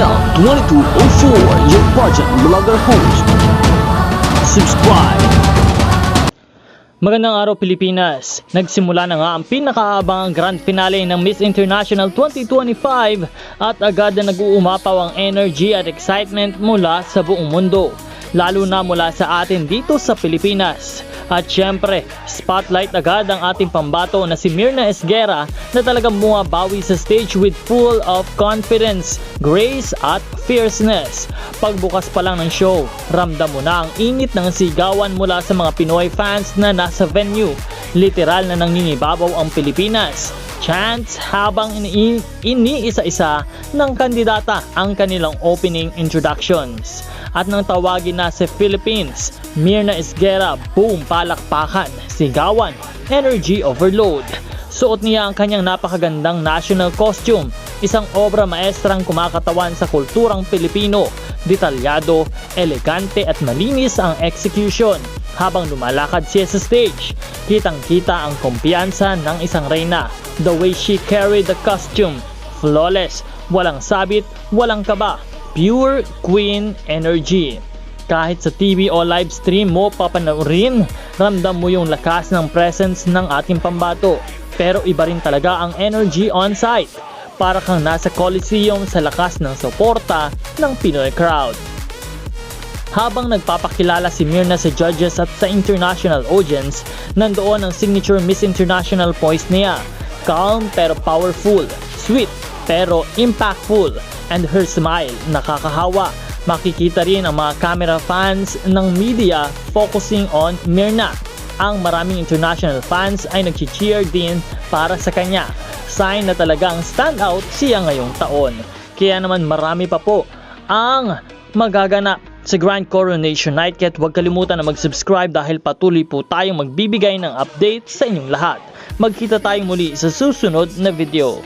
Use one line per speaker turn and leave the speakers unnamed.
CL2204, your project vlogger host. Subscribe.
Magandang araw Pilipinas! Nagsimula na nga ang pinakaabangang grand finale ng Miss International 2025 at agad na nag-uumapaw ang energy at excitement mula sa buong mundo. Lalo na mula sa atin dito sa Pilipinas. At syempre, spotlight agad ang ating pambato na si Mirna Esguera na talagang bumabawi sa stage with full of confidence, grace at fierceness. Pagbukas pa lang ng show, ramdam mo na ang init ng sigawan mula sa mga Pinoy fans na nasa venue. Literal na nangingibabaw ang Pilipinas. Chants habang ini iniisa-isa ng kandidata ang kanilang opening introductions. At nang tawagin na si Philippines, Mirna Esguera, boom, palakpakan, sigawan, energy overload. Suot niya ang kanyang napakagandang national costume, isang obra maestrang kumakatawan sa kulturang Pilipino. Detalyado, elegante at malinis ang execution. Habang lumalakad siya sa stage, kitang-kita ang kumpiyansa ng isang reyna. The way she carried the costume, flawless, walang sabit, walang kaba, pure queen energy. Kahit sa TV o live stream mo papanoorin, ramdam mo yung lakas ng presence ng ating pambato. Pero iba rin talaga ang energy on site. Para kang nasa Coliseum sa lakas ng suporta ng Pinoy crowd. Habang nagpapakilala si Mirna sa judges at sa international audience, nandoon ang signature Miss International poise niya. Calm pero powerful, sweet pero impactful, and her smile nakakahawa. Makikita rin ang mga camera fans ng media focusing on Mirna. Ang maraming international fans ay nag-cheer din para sa kanya. Sign na talagang standout siya ngayong taon. Kaya naman marami pa po ang magaganap sa Grand Coronation Night kaya't huwag kalimutan na mag-subscribe dahil patuloy po tayong magbibigay ng update sa inyong lahat. Magkita tayong muli sa susunod na video.